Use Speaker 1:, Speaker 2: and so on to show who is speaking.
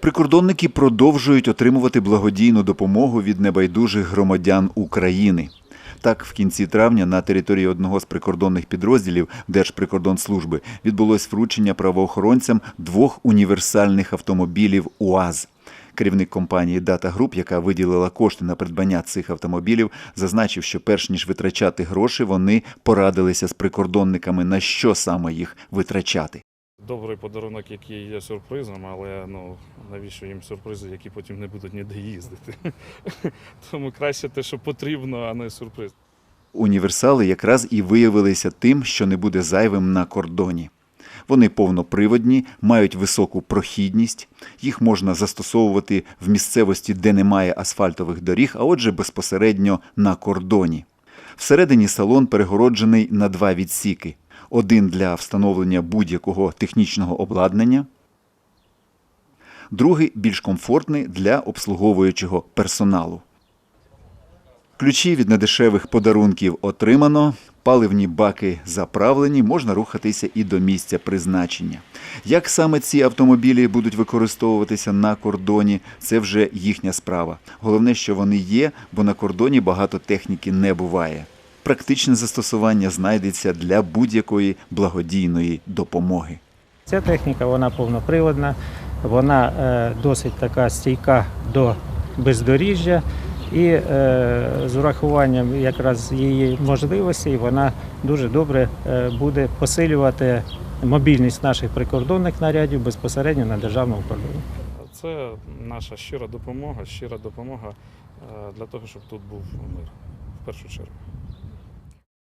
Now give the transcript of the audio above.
Speaker 1: Прикордонники продовжують отримувати благодійну допомогу від небайдужих громадян України. Так, в кінці травня на території одного з прикордонних підрозділів Держприкордонслужби відбулось вручення правоохоронцям двох універсальних автомобілів УАЗ. Керівник компанії Data Group, яка виділила кошти на придбання цих автомобілів, зазначив, що перш ніж витрачати гроші, вони порадилися з прикордонниками на що саме їх витрачати.
Speaker 2: Добрий подарунок, який є сюрпризом, але ну навіщо їм сюрпризи, які потім не будуть ніде їздити. Тому краще те, що потрібно, а не сюрприз.
Speaker 1: Універсали якраз і виявилися тим, що не буде зайвим на кордоні. Вони повноприводні, мають високу прохідність, їх можна застосовувати в місцевості, де немає асфальтових доріг, а отже безпосередньо на кордоні. Всередині салон перегороджений на два відсіки: один для встановлення будь-якого технічного обладнання, другий більш комфортний для обслуговуючого персоналу. Ключі від недешевих подарунків отримано, паливні баки заправлені, можна рухатися і до місця призначення. Як саме ці автомобілі будуть використовуватися на кордоні, це вже їхня справа. Головне, що вони є, бо на кордоні багато техніки не буває. Практичне застосування знайдеться для будь-якої благодійної допомоги.
Speaker 3: Ця техніка вона повноприводна, вона е, досить така стійка до бездоріжжя. І е, з урахуванням якраз її можливостей вона дуже добре е, буде посилювати мобільність наших прикордонних нарядів безпосередньо на державному кордоні.
Speaker 2: Це наша щира допомога, щира допомога е, для того, щоб тут був мир в першу чергу.